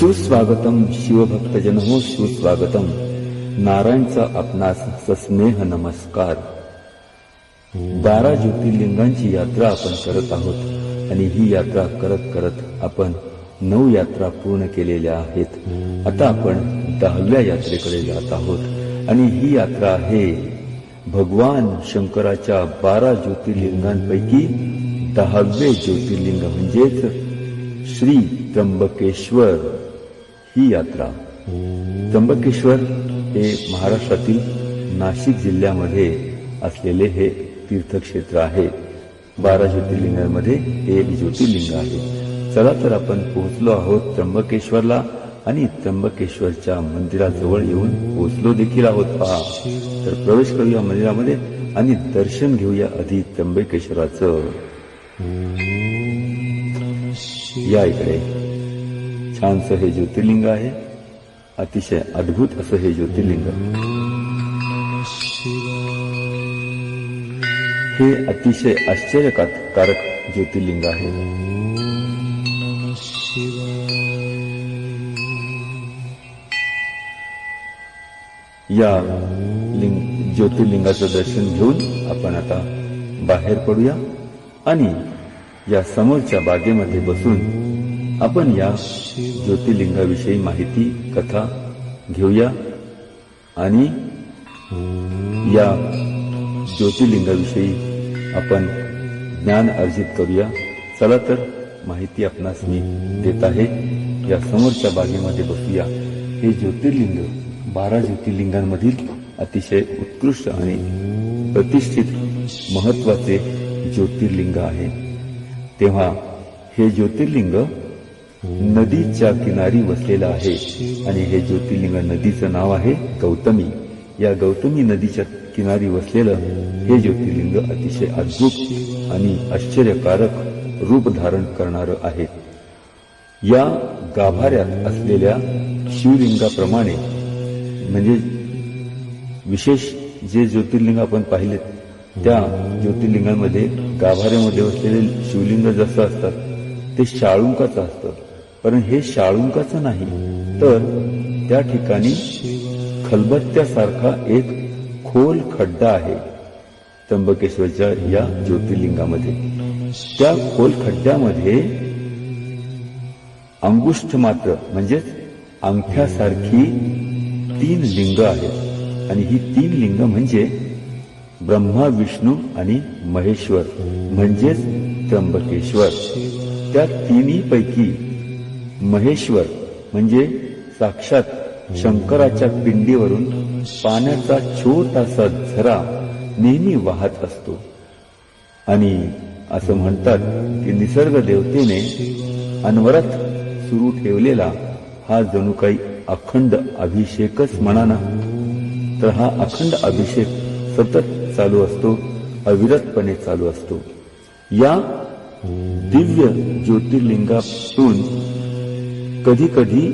सुस्वागतम शिवभक्तजन हो सुस्वागतम नारायणचा आपणास सस्नेह नमस्कार। बारा ज्योतिर्लिंगांची यात्रा आपण करत आहोत आणि ही यात्रा करत करत आपण नऊ यात्रा पूर्ण केलेल्या आहेत. आता आपण दहाव्या यात्रेकडे जात आहोत आणि ही यात्रा आहे भगवान शंकराच्या बारा ज्योतिर्लिंगांपैकी दहावे ज्योतिर्लिंग म्हणजेच श्री त्र्यंबकेश्वर ही यात्रा. त्र्यंबकेश्वर हे महाराष्ट्रातील नाशिक जिल्ह्यामध्ये असलेले हे तीर्थक्षेत्र आहे. बारा ज्योतिर्लिंगांमध्ये हे एक ज्योतिर्लिंग आहे. चला तर आपण पोहोचलो आहोत त्र्यंबकेश्वरला. आणि त्र्यंबकेश्वरच्या मंदिराजवळ येऊन पोहोचलो देखील आहोत. पहा तर प्रवेश करूया मंदिरामध्ये आणि दर्शन घेऊया आधी त्र्यंबकेश्वराचं. या इकडे. छानसं हे ज्योतिर्लिंग आहे. अतिशय अद्भुत असं हे ज्योतिर्लिंग. हे अतिशय आश्चर्यकारक ज्योतिर्लिंग आहे. या लिंग ज्योतिर्लिंगाचं दर्शन घेऊन आपण आता बाहेर पडूया. आणि या समोरच्या बागेमध्ये बसून आपण या ज्योतिर्लिंगाविषयी माहिती कथा घेऊया. आणि या ज्योतिर्लिंगाविषयी आपण ज्ञान अर्जित करूया. चला तर माहिती आपणास मी देत आहे. या समोरच्या बागेमध्ये बसूया. हे ज्योतिर्लिंग बारा ज्योतिर्लिंगांमधील अतिशय उत्कृष्ट आणि प्रतिष्ठित महत्त्वाचे ज्योतिर्लिंग आहे. तेव्हा हे ज्योतिर्लिंग नदीच्या किनारी वसलेलं आहे आणि हे ज्योतिर्लिंग नदीचं नाव आहे गौतमी. या गौतमी नदीच्या किनारी वसलेलं हे ज्योतिर्लिंग अतिशय अद्भुत आणि आश्चर्यकारक रूप धारण करणार आहे. या गाभाऱ्यात असलेल्या शिवलिंगाप्रमाणे म्हणजे विशेष जे ज्योतिर्लिंग आपण पाहिलेत त्या ज्योतिर्लिंगांमध्ये गाभाऱ्यामध्ये असलेले शिवलिंग जसं असतात ते शाळुंकाचं असतं. पण हे शाळुंकाचं नाही तर त्या ठिकाणी खलबत्त्यासारखा एक खोल खड्डा आहे त्र्यंबकेश्वरच्या या ज्योतिर्लिंगामध्ये. त्या खोल खड्ड्यामध्ये अंगुष्ठ मात्र म्हणजेच अंगठ्यासारखी तीन लिंग आहेत. आणि ही तीन लिंग म्हणजे ब्रह्मा विष्णू आणि महेश्वर म्हणजेच त्र्यंबकेश्वर. त्या तिन्ही पैकी महेश्वर म्हणजे साक्षात शंकराच्या पिंडीवरून पाण्याचा छोटासा झरा नेहमी वाहत असतो. आणि असं म्हणतात की निसर्ग देवतेने अनवरत सुरू ठेवलेला हा जणू काही अखंड अभिषेकच म्हणा ना. तर हा अखंड अभिषेक सतत चालू असतो अविरतपणे चालू असतो. या दिव्य ज्योतिर्लिंगातून कधी कधी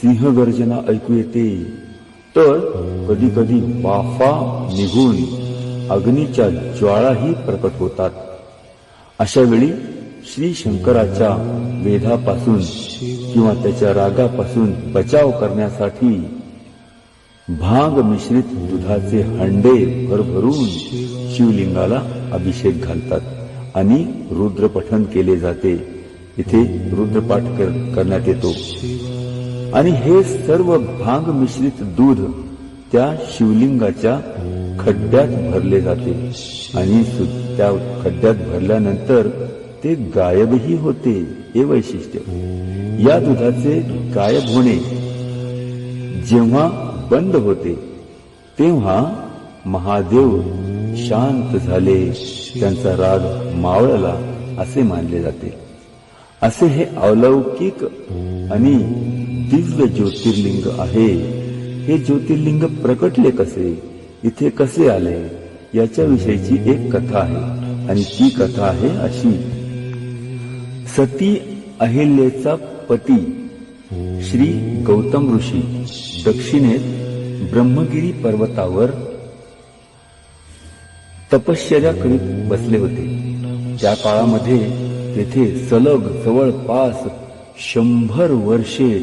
सिंहगर्जना ऐकू येते तर कधी कधी वाफा निघून अग्नीच्या ज्वाळाही प्रकट होतात. अशा वेळी श्री शंकराच्या वेधापासून किंवा त्याच्या रागापासून बचाव करण्यासाठी भाग मिश्रित दुधाचे हंडे भरभरून शिवलिंगाला अभिषेक घालतात आणि रुद्रपठन केले जाते. इथे रुद्रपाठ करण्यात येतो. आणि हे सर्व भांग मिश्रित दूध त्या शिवलिंगाच्या खड्ड्यात भरले जाते. आणि त्या खड्ड्यात भरल्यानंतर ते गायबही होते हे वैशिष्ट्य. या दुधाचे गायब होणे जेव्हा बंद होते तेव्हा महादेव शांत झाले त्यांचा राग मावळला असे मानले जाते. असे हे अलौकिक आणि दिव्य ज्योतिर्लिंग आहे. हे ज्योतिर्लिंग प्रकटले कसे? इथे कसे आले? याच्याविषयीची एक कथा आहे. आणि ती कथा आहे अशी. सती अहिल्येचा पती श्री गौतम ऋषी दक्षिणेत ब्रह्मगिरी पर्वतावर तपश्चर्या करीत बसले होते. त्या काळामध्ये तेथे सलग जवळपास शंभर वर्षे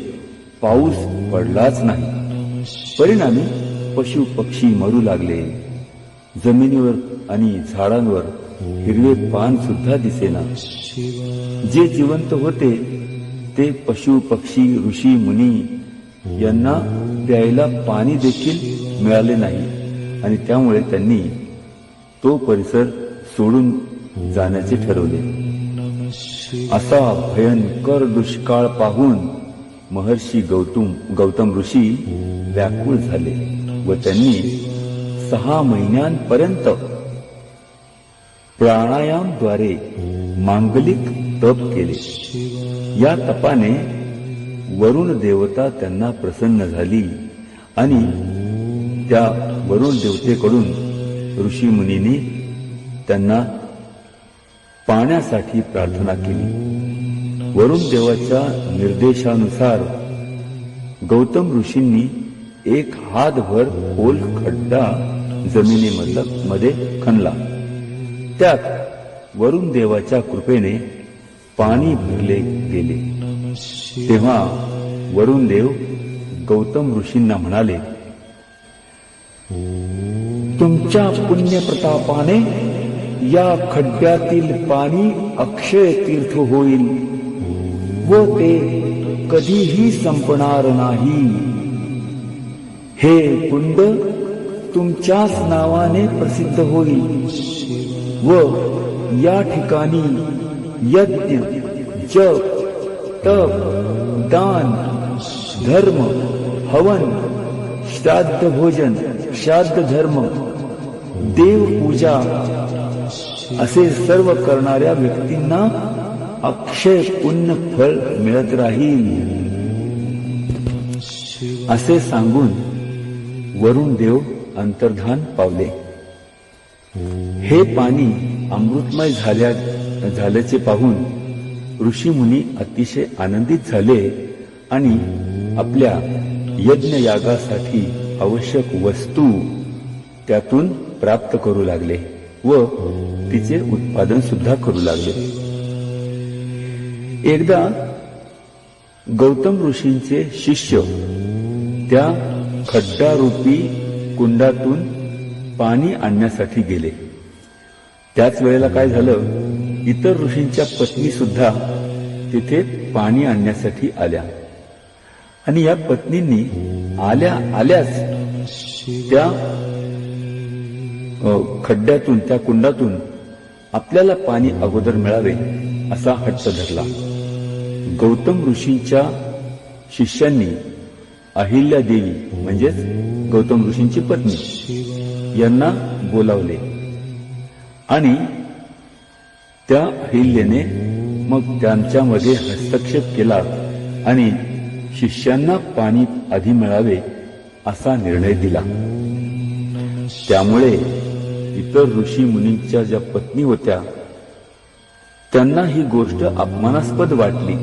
पाऊस पडलाच नाही. परिणामी पशु पक्षी मरू लागले. जमिनीवर आणि झाडांवर हिरवे पान सुद्धा दिसेना. जे जिवंत होते ते पशु पक्षी ऋषी मुनी यांना प्यायला पाणी देखील मिळाले नाही आणि त्यामुळे त्यांनी तो परिसर सोडून जाण्याचे ठरवले. असा भयंकर दुष्काळ पाहून महर्षी गौतम गौतम ऋषी व्याकुळ झाले व त्यांनी सहा महिन्यांपर्यंत प्राणायामद्वारे मांगलिक तप केले. या तपाने वरुण देवता त्यांना प्रसन्न झाली आणि त्या वरुण देवतेकडून ऋषी मुनीने त्यांना पाण्यासाठी प्रार्थना केली. वरुण देवाच्या निर्देशानुसार गौतम ऋषींनी एक हातभर खोल खड्डा जमिनीमधला मध्ये खणला. त्यात वरुण देवाच्या कृपेने पाणी भरले गेले. तेव्हा वरुण देव गौतम ऋषींना म्हणाले तुमच्या पुण्य प्रतापाने या खड्ड्यातील पाणी अक्षय तीर्थ होईल व ते कधीही संपणार नाही. हे कुंड तुमच्याच नावाने प्रसिद्ध होईल. व या ठिकाणी यज्ञ जप तप दान धर्म हवन श्राद्ध भोजन श्राद्ध धर्म देवपूजा असे सर्व करणाऱ्या व्यक्तींना अक्षय पुण्य फळ मिळत राहील. असे सांगून वरुण देव अंतर्धान पावले. हे पाणी अमृतमय झाल्या झाल्याचे पाहून ऋषी मुनी अतिशय आनंदित झाले आणि आपल्या यज्ञ यागासाठी आवश्यक वस्तू त्यातून प्राप्त करू लागले व तिचे उत्पादन सुद्धा करू लागले. एकदा गौतम ऋषींचे शिष्य त्या खड्डारूपी कुंडातून पाणी आणण्यासाठी गेले. त्याच वेळेला काय झालं? इतर ऋषींच्या पत्नी सुद्धा तिथे पाणी आणण्यासाठी आल्या. आणि या पत्नींनी आल्या आल्याच त्या खड्ड्यातून त्या कुंडातून आपल्याला पाणी अगोदर मिळावे असा हट्ट धरला. गौतम ऋषींच्या शिष्यांनी अहिल्या देवी म्हणजेच गौतम ऋषींची पत्नी यांना बोलावले. आणि त्या अहिल्याने मग त्यांच्यामध्ये हस्तक्षेप केला आणि शिष्यांना पाणी आधी मिळावे असा निर्णय दिला. त्यामुळे इतर ऋषी मुनींच्या ज्या पत्नी होत्या त्यांना ही गोष्ट अपमानास्पद वाटली.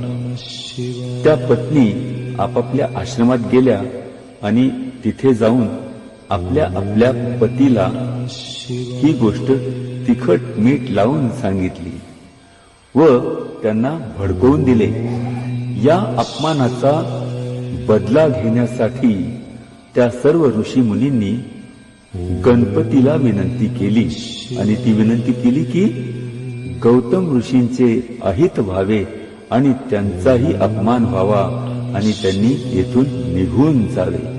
त्या पत्नी आपापल्या आश्रमात गेल्या आणि तिथे जाऊन आपल्या आपल्या पतीला ही गोष्ट तिखट मीठ लावून सांगितली व त्यांना भडकवून दिले. या अपमानाचा बदला घेण्यासाठी त्या सर्व ऋषी मुनींनी गणपतीला विनंती केली आणि ती विनंती केली की गौतम ऋषींचे अहित व्हावे आणि त्यांचाही अपमान व्हावा आणि त्यांनी येथून निघून जावे.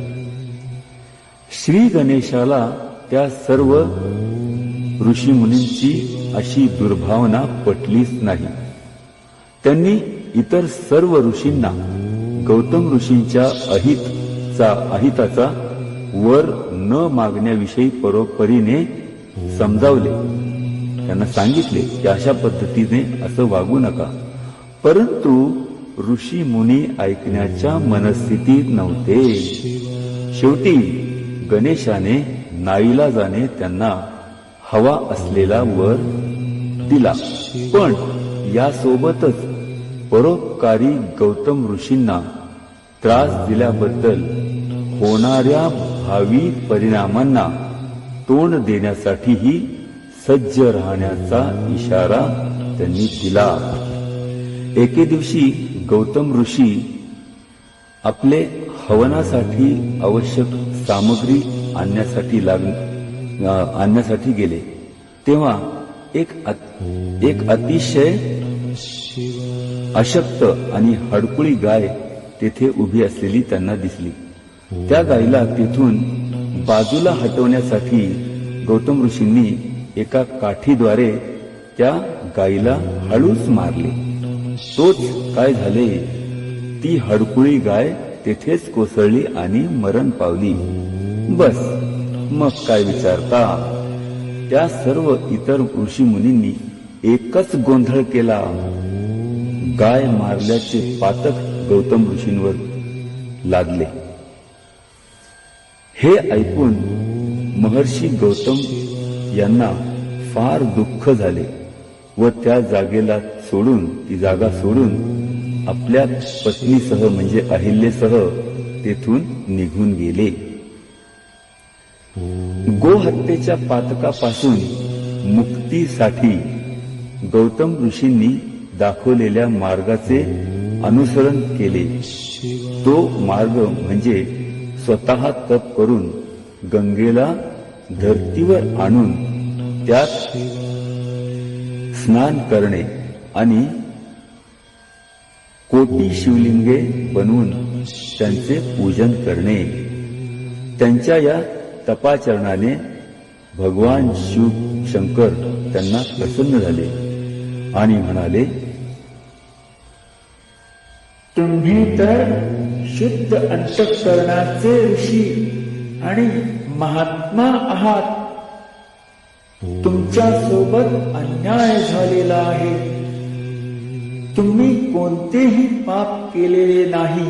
श्री गणेशाला त्या सर्व ऋषी मुनींची अशी दुर्भावना पटलीच नाही. त्यांनी इतर सर्व ऋषींना गौतम ऋषींच्या अहितचा अहिताचा वर न मागण्याविषयी परोपरीने समजावले. त्यांना सांगितले की अशा पद्धतीने असं वागू नका. परंतु ऋषी मुनी ऐकण्याच्या मनस्थितीत नव्हते. शेवटी गणेशाने नाईला जाणे त्यांना हवा असलेला वर दिला. पण यासोबतच परोपकारी गौतम ऋषींना त्रास दिल्याबद्दल होणाऱ्या भावी परिणामांना तोंड देण्यासाठीही सज्ज राहण्याचा इशारा त्यांनी दिला. एके दिवशी गौतम ऋषी आपले हवनासाठी आवश्यक सामग्री आणण्यासाठी लाग आणण्यासाठी गेले. तेव्हा एक एक अतिशय अशक्त आणि हडकुळी गाय तेथे उभी असलेली त्यांना दिसली. त्या गायीला तेथून बाजूला हटवण्यासाठी गौतम ऋषींनी एका काठीद्वारे त्या गायीला हळूच मारले. तोच काय झाले? ती हडकुळी गाय तेथेच कोसळली आणि मरण पावली. बस मग काय विचारता त्या सर्व इतर ऋषी मुनींनी एकच गोंधळ केला. गाय मारल्याचे पातक गौतम ऋषींवर लागले. हे ऐकून महर्षी गौतम यांना फार दुःख झाले व त्या जागेला सोडून ती जागा सोडून आपल्या पत्नीसह म्हणजे अहिल्येसह तेथून निघून गेले. गोहत्येच्या पातकापासून मुक्तीसाठी गौतम ऋषींनी दाखवलेल्या मार्गाचे अनुसरण केले. तो मार्ग म्हणजे स्वतः तप करून गंगेला धरतीवर आणून त्यात स्नान करणे आणि कोटी शिवलिंगे बनवून त्यांचे पूजन करणे. त्यांच्या या तपाचरणाने भगवान शिव शंकर त्यांना प्रसन्न झाले आणि म्हणाले तुम्ही तर शुद्ध अंतकरणाचे ऋषी आणि महात्मा आहात. तुमच्यासोबत अन्याय झालेला आहे. तुम्ही कोणतेही पाप केलेले नाही.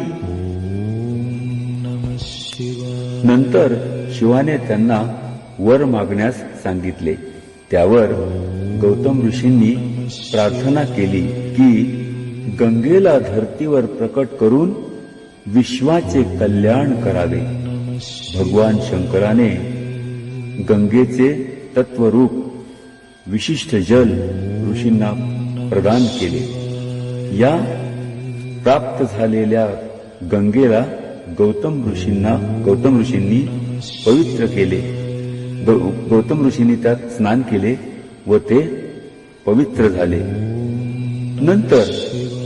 नंतर शिवाने त्यांना वर मागण्यास सांगितले. त्यावर गौतम ऋषींनी प्रार्थना केली की गंगेला धर्तीवर प्रकट करून विश्वाचे कल्याण करावे. भगवान शंकराने गंगेचे तत्वरूप विशिष्ट जल ऋषींना प्रदान केले. या प्राप्त झालेल्या गंगेला गौतम ऋषींना गौतम ऋषींनी पवित्र केले. गौतम ऋषींनी त्यात स्नान केले व ते पवित्र झाले. नंतर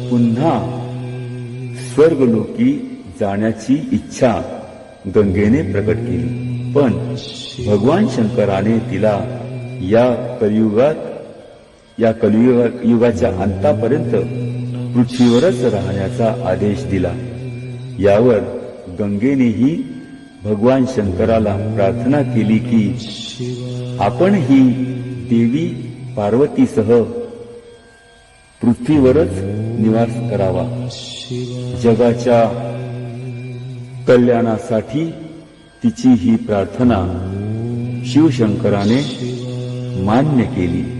पुन्हा स्वर्गलोकी जाण्याची इच्छा गंगेने प्रकट केली. पण भगवान शंकराने तिला या कलियुगात या कलियुगा युगाच्या अंतापर्यंत पृथ्वीवरच राहण्याचा आदेश दिला. यावर गंगेनेही भगवान शंकराला प्रार्थना केली की आपण ही देवी पार्वतीसह पृथ्वीवरच निवास करावा. जगाच्या कल्याणासाठी तिची ही प्रार्थना शिवशंकराने मान्य केली.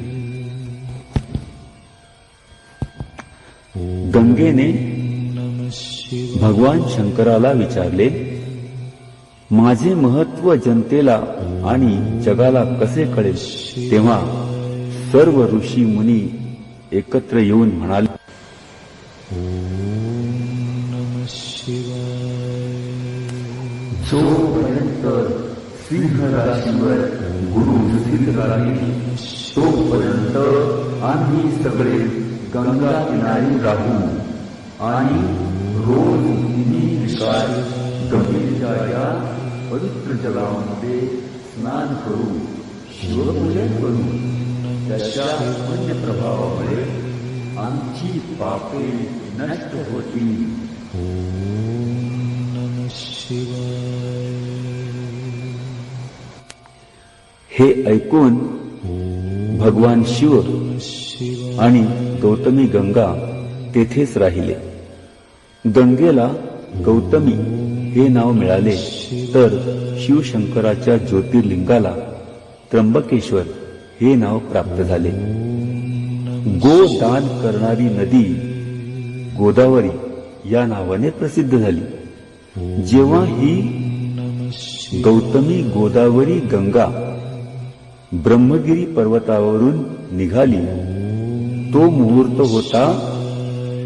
गंगेने भगवान शंकराला विचारले माझे महत्त्व जनतेला आणि जगाला कसे कळेल? तेव्हा सर्व ऋषी मुनी एकत्र येऊन म्हणाले जोपर्यंत सिंह राशीवर गुरु राहील तोपर्यंत आम्ही सगळे गंगा किनारी राहू। आणि रोज या पवित्र जलामध्ये स्नान करू शिवपूजन करू। त्याच्या पुण्य प्रभावामुळे आमची पापे नष्ट होतील हे ऐकून भगवान शिव आणि गौतमी गंगा तेथेच राहिले. गंगेला गौतमी हे नाव मिळाले तर शिवशंकराच्या ज्योतिर्लिंगाला त्र्यंबकेश्वर हे नाव प्राप्त झाले. गो दान करणारी नदी गोदावरी या नावाने प्रसिद्ध झाली. जेव्हा ही गौतमी गोदावरी गंगा ब्रह्मगिरी पर्वतावरून निघाली. तो मुहूर्त होता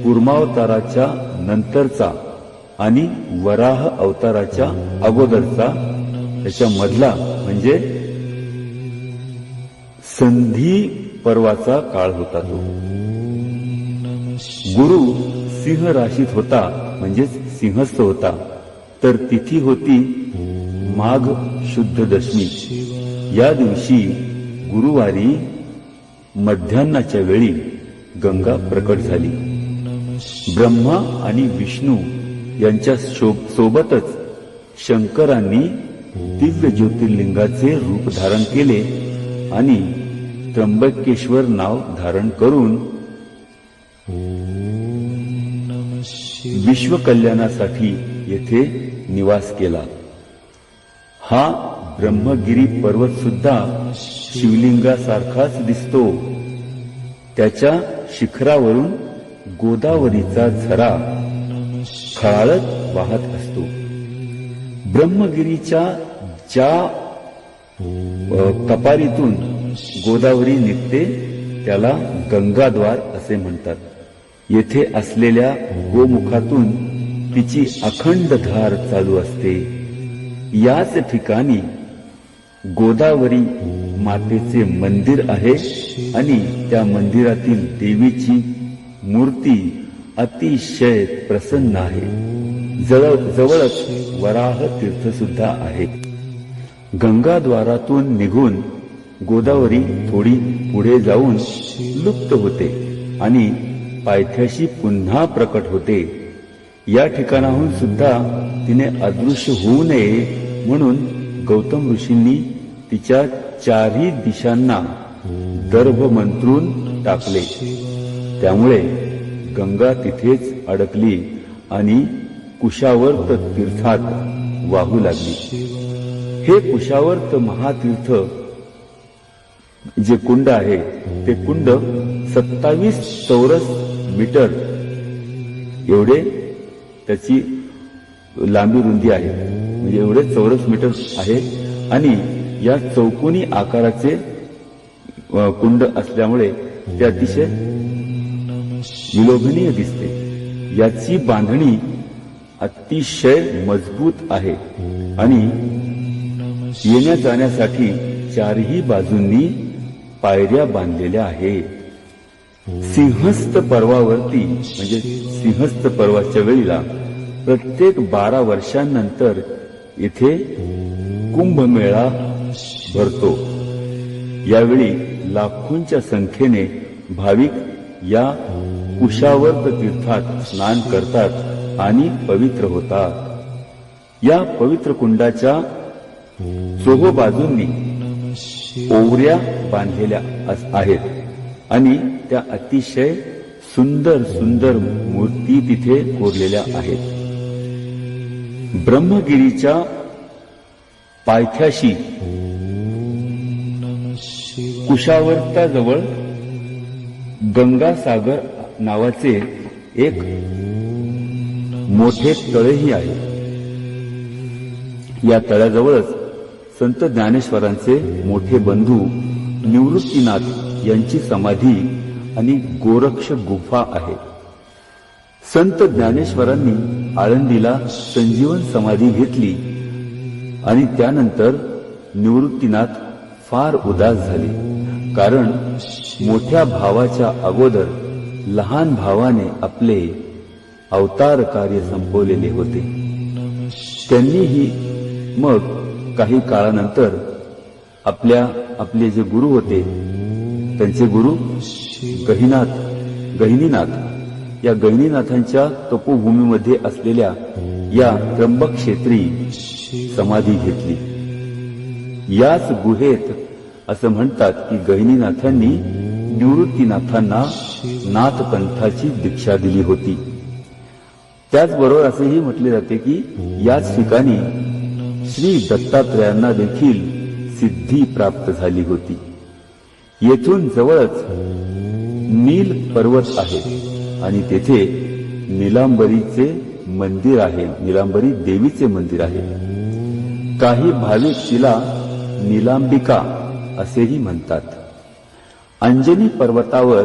कुर्मावताराच्या नंतरचा आणि वराह अवताराच्या अगोदरचा. त्याच्या मधला म्हणजे संधी पर्वाचा काळ होता तो. गुरु सिंह राशीत होता म्हणजेच सिंहस्थ होता. तर तिथी होती माघ शुद्ध दशमी. या दिवशी गुरुवारी मध्यान्नाच्या वेळी गंगा प्रकट झाली. ब्रह्मा आणि विष्णू यांच्या शो- सोबतच शंकरांनी दिव्य ज्योतिर्लिंगाचे रूप धारण केले आणि त्र्यंबकेश्वर नाव धारण करून विश्वकल्याणासाठी येथे निवास केला. हा ब्रह्मगिरी पर्वत सुद्धा शिवलिंगासारखाच दिसतो. त्याच्या शिखरावरून गोदावरीचा झरा खळाळत वाहत असतो. ब्रह्मगिरीच्या ज्या कपारीतून गोदावरी निघते त्याला गंगाद्वार असे म्हणतात. येथे असलेल्या गोमुखातून तिची अखंड धार चालू असते. याच ठिकाणी गोदावरी मातेचे मंदिर आहे आणि त्या मंदिरातील देवीची मूर्ती अतिशय प्रसन्न आहे. जवळ जवळच वराह तीर्थ सुद्धा आहे. गंगाद्वारातून निघून गोदावरी थोडी पुढे जाऊन लुप्त होते आणि पायथ्याशी पुन्हा प्रकट होते. या ठिकाणाहून सुद्धा तिने अदृश्य होऊ नये म्हणून गौतम ऋषींनी तिच्या चारही दिशांना दर्भ मंत्रून टाकले. त्यामुळे गंगा तिथेच अडकली आणि कुशावर्त तीर्थात वाहू लागली. हे कुशावर्त महातीर्थ जे कुंड आहे ते कुंड सत्तावीस चौरस मीटर एवढे त्याची लांबी रुंदी आहे. म्हणजे एवढे चौरस मीटर आहे. आणि या चौकोनी आकाराचे कुंड असल्यामुळे ते अतिशय विलोभनीय दिसते. याची बांधणी अतिशय मजबूत आहे. आणि येण्या जाण्यासाठी चारही बाजूंनी पायऱ्या बांधलेल्या आहेत. सिंहस्थ पर्वावरती म्हणजे सिंहस्थ पर्वाच्या वेळीला प्रत्येक बारा वर्षांनंतर इथे कुंभमेळा भरतो. यावेळी लाखोंच्या संख्येने भाविक या कुशावर्त तीर्थात स्नान करतात आणि पवित्र होतात. या पवित्र कुंडाच्या चोहो बाजूंनी ओवऱ्या बांधलेल्या आहेत आणि त्या अतिशय सुंदर सुंदर मूर्ती तिथे कोरलेल्या आहेत. ब्रह्मगिरीच्या पायथ्याशी. कुशावर्ताजवळ गंगासागर नावाचे एक मोठे तळेही आहे. या तळ्याजवळच संत ज्ञानेश्वरांचे मोठे बंधू निवृत्तीनाथ यांची समाधी आणि गोरक्ष गुफा आहे. संत ज्ञानेश्वरांनी आळंदीला संजीवन समाधी घेतली आणि त्यानंतर निवृत्तीनाथ फार उदास झाले. कारण मोठ्या भावाच्या अगोदर लहान भावाने आपले अवतार कार्य संपवलेले होते. त्यांनीही मग काही काळानंतर आपल्या आपले जे गुरु होते त्यांचे गुरु गहिनाथ गहिनीनाथ या गैनीनाथांच्या तपोभूमीमध्ये असलेल्या या त्र्यंबक क्षेत्री समाधी घेतली. याच गुहेत असं म्हणतात की गहिनीनाथांनी निवृत्तीनाथांना नाथपंथाची दीक्षा दिली होती. त्याचबरोबर असेही म्हटले जाते की याच ठिकाणी श्री दत्तात्रयांना देखील सिद्धी प्राप्त झाली होती. येथून जवळच नील पर्वत आहे. आणि तेथे निलांबरीचे मंदिर आहे. निलांबरी देवीचे मंदिर आहे. काही भाविक तिला निलांबिका असेही म्हणतात. अंजनी पर्वतावर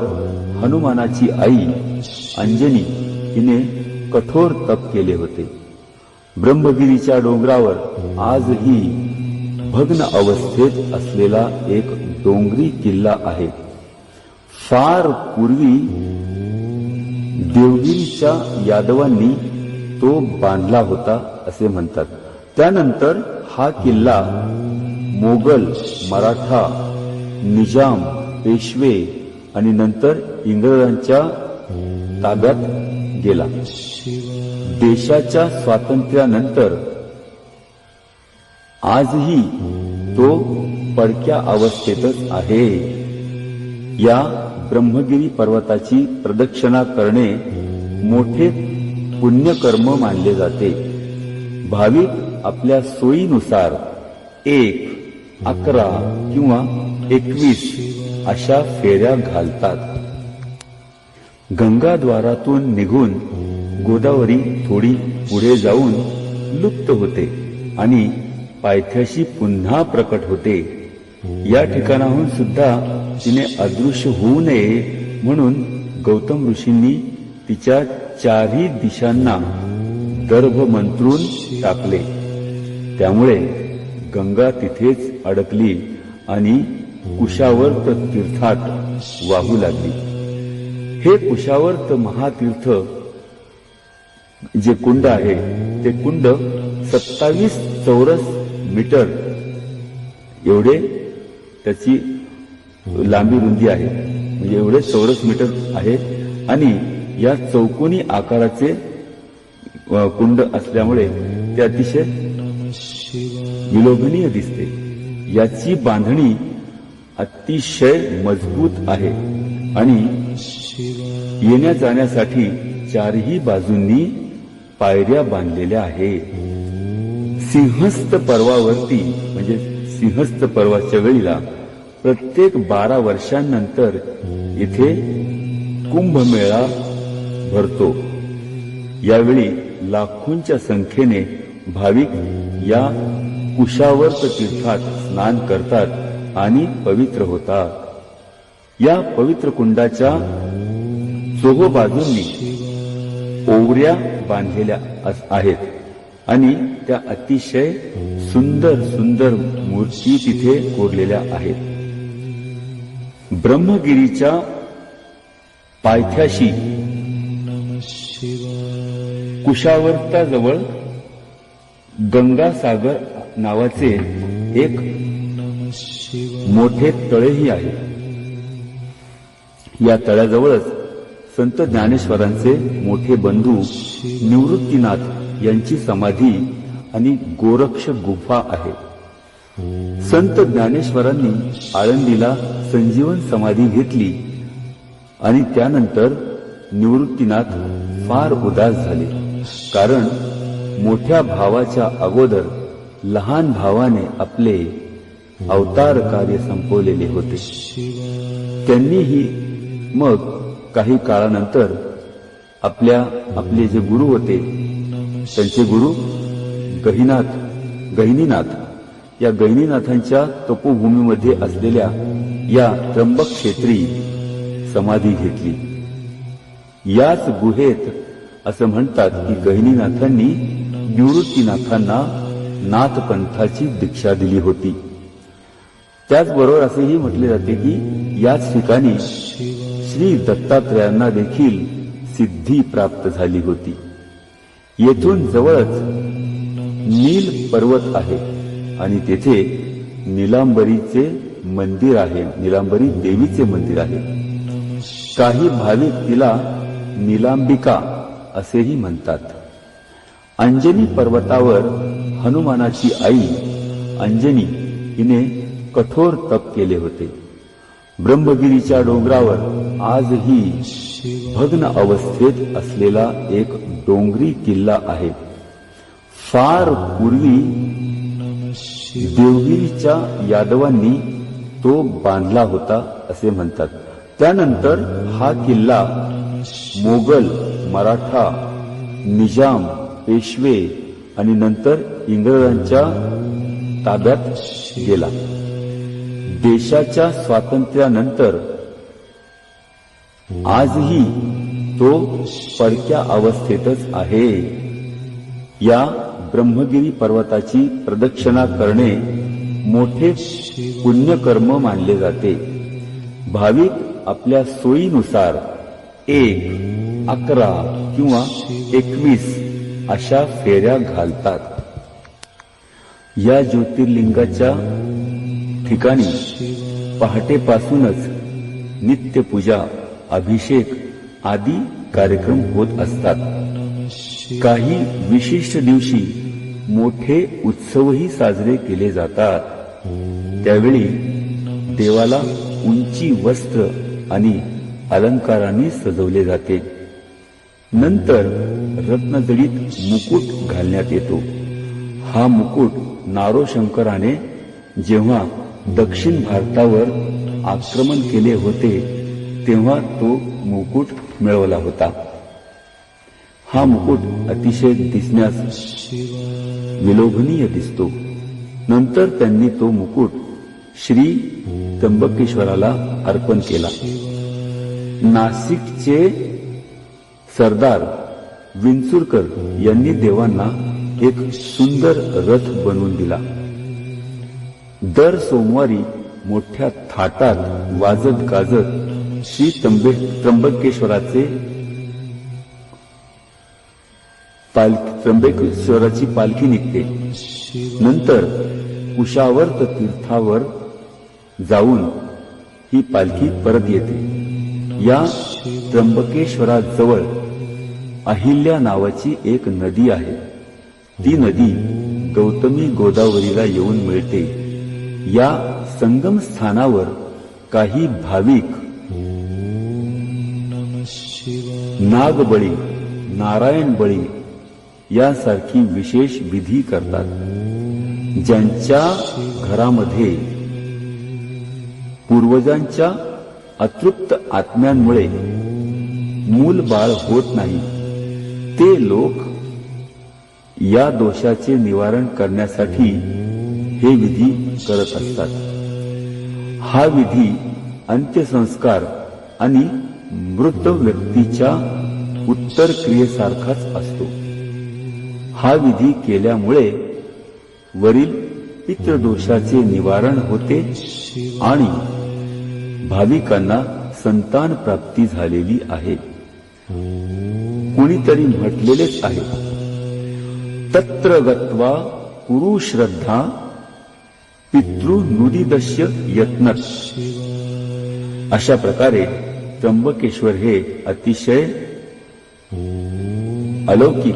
हनुमानाची आई अंजनी हिने कठोर तप केले होते. ब्रह्मगिरीच्या डोंगरावर आजही भग्न अवस्थेत असलेला एक डोंगरी किल्ला आहे. फार पूर्वी देवगिरीच्या यादवांनी तो बांधला होता असे म्हणतात. त्यानंतर हा किल्ला मोगल मराठा निजाम पेशवे आणि नंतर इंग्रजांच्या ताब्यात गेला. देशाच्या स्वातंत्र्यानंतर आजही तो पडक्या अवस्थेतच आहे. या ब्रह्मगिरी पर्वताची प्रदक्षिणा करणे मोठे पुण्यकर्म मानले जाते. भाविक आपल्या सोयीनुसार एक अकरा किंवा एकवीस अशा फेऱ्या घालतात. गंगाद्वारातून निघून गोदावरी थोडी पुढे जाऊन लुप्त होते आणि पायथ्याशी पुन्हा प्रकट होते. या ठिकाणाहून सुद्धा तिने अदृश्य होऊ नये म्हणून गौतम ऋषींनी तिच्या चारही दिशांना गर्भ मंत्रून टाकले. त्यामुळे गंगा तिथेच अडकली आणि कुशावर्त तीर्थात वाहू लागली. हे कुशावर्त महातीर्थ जे कुंड आहे ते कुंड सत्तावीस चौरस मीटर एवढे त्याची लांबी रुंदी आहे. म्हणजे एवढे चौरस मीटर आहे. आणि या चौकोनी आकाराचे कुंड असल्यामुळे ते अतिशय विलोभनीय दिसते. याची बांधणी अतिशय मजबूत आहे. आणि येण्या जाण्यासाठी चारही बाजूंनी पायऱ्या बांधलेल्या आहेत. सिंहस्थ पर्वावरती म्हणजे सिंहस्थ पर्वाच्या वेळीला प्रत्येक बारा वर्षांनंतर इथे कुंभमेळा भरतो. यावेळी लाखोंच्या संख्येने भाविक या कुशावर्त तीर्थात स्नान करतात आणि पवित्र होतात. या पवित्र कुंडाच्या चोहो बाजूंनी ओवऱ्या बांधलेल्या आहेत आणि त्या अतिशय सुंदर सुंदर मूर्ती तिथे कोरलेल्या आहेत. ब्रह्मगिरीच्या पायथ्याशी. कुशावर्ताजवळ गंगासागर नावाचे एक मोठे तळेही आहे. या तळ्याजवळच संत ज्ञानेश्वरांचे मोठे बंधू निवृत्तीनाथ यांची समाधी आणि गोरक्ष गुफा आहे. संत ज्ञानेश्वरांनी आळंदीला संजीवन समाधी घेतली आणि त्यानंतर निवृत्तीनाथ फार उदास झाले. कारण मोठ्या भावाच्या अगोदर लहान भावाने आपले अवतार कार्य संपवलेले होते. त्यांनीही मग काही काळानंतर आपल्या आपले जे गुरु होते त्यांचे गुरु गहिनाथ गहिनीनाथ या गैनीनाथांच्या तपोभूमीमध्ये असलेल्या या त्र्यंबक क्षेत्री समाधी घेतली. याच गुहेत असं म्हणतात की गहिनीनाथांनी निवृत्तीनाथांना नाथपंथाची दीक्षा दिली होती. त्याचबरोबर असेही म्हटले जाते की याच ठिकाणी श्री दत्तात्रयांना देखील सिद्धी प्राप्त झाली होती. येथून जवळच नील पर्वत आहे. आणि तेथे निलांबरीचे मंदिर आहे. निलांबरी देवीचे मंदिर आहे. काही भाविक तिला निलांबिका असेही म्हणतात. अंजनी पर्वतावर हनुमानाची आई अंजनी हिने कठोर तप केले होते. ब्रह्मगिरीच्या डोंगरावर आजही भग्न अवस्थेत असलेला एक डोंगरी किल्ला आहे. फार पूर्वी देवगिरीच्या यादवांनी तो बांधला होता असे म्हणतात. त्यानंतर हा किल्ला मोगल मराठा निजाम पेशवे आणि नंतर इंग्रजांच्या ताब्यात गेला. देशाच्या स्वातंत्र्यानंतर आजही तो परक्या अवस्थेतच आहे. या ब्रह्मगिरी पर्वताची प्रदक्षिणा करणे मोठे पुण्यकर्म मानले जाते. भाविक आपल्या सोयीनुसार एक अकरा किंवा एकवीस अशा फेऱ्या घालतात. या ज्योतिर्लिंगाच्या ठिकाणी पहाटेपासूनच नित्यपूजा अभिषेक आदी कार्यक्रम होत असतात. काही विशिष्ट दिवशी मोठे उत्सवही साजरे केले जातात. त्यावेळी देवाला उंची वस्त्र आणि अलंकारांनी सजवले जाते. नंतर रत्नजडीत मुकुट घालण्यात येतो. हा मुकुट नारो शंकराने जेव्हा दक्षिण भारतावर आक्रमण केले होते तेव्हा तो मुकुट मिळवला होता. हा मुकुट अतिशय दिसण्यास विलोभनीय दिसतो. नंतर त्यांनी तो मुकुट श्री त्र्यंबकेश्वराला अर्पण केला. नाशिकचे सरदार विंचुरकर यांनी देवांना एक सुंदर रथ बनवून दिला. दर सोमवारी मोठ्या थाटात वाजत गाजत श्री त्र्यंबकेश्वराचे त्र्यंबकेश्वराची पालखी निघते. नंतर कुशावर्त तीर्थावर जाऊन ही पालखी परत येते. या त्र्यंबकेश्वराजवळ अहिल्या नावाची एक नदी आहे. ती नदी गौतमी गोदावरीला येऊन मिळते. या संगम स्थानावर काही भाविक नागबळी नारायण बळी यासारखी विशेष विधी करतात ज्यांच्या घरामध्ये पूर्वजांच्या अतृप्त आत्म्यांमुळे मूल बाळ होत नाही ते लोक या दोषाचे निवारण करण्यासाठी हे विधी करत असतात. हा विधी अंत्यसंस्कार आणि मृत व्यक्तीच्या उत्तर क्रियेसारखाच असतो. हा विधी केल्यामुळे वरील पितृदोषाचे निवारण होते आणि भाविकांना संतान प्राप्ती झालेली आहे. कुणीतरी म्हटलेलेच आहे. तत्र गत्वा कुरु श्रद्धा पितृ यत्न. अशा प्रकारे त्र्यंबकेश्वर हे अतिशय अलौकिक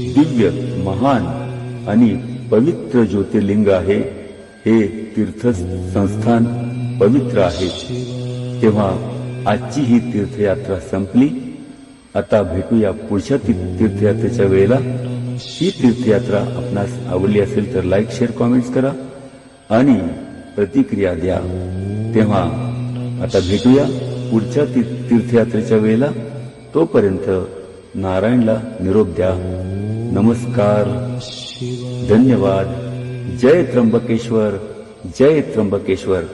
दिव्य महान आणि पवित्र ज्योतिर्लिंग आहे. हे तीर्थ संस्थान पवित्र आहे. तेव्हा आजची ही तीर्थयात्रा संपली. आता भेटूया पुढच्या ती- तीर्थयात्रेच्या वेळेला. ही तीर्थयात्रा आपणास आवडली असेल तर लाईक शेअर कॉमेंट्स करा आणि प्रतिक्रिया द्या. तेव्हा आता भेटूया पुढच्या ती- तीर्थयात्रेच्या वेळेला. तोपर्यंत नारायणला निरोप द्या. नमस्कार। धन्यवाद। जय त्र्यंबकेश्वर। जय त्र्यंबकेश्वर।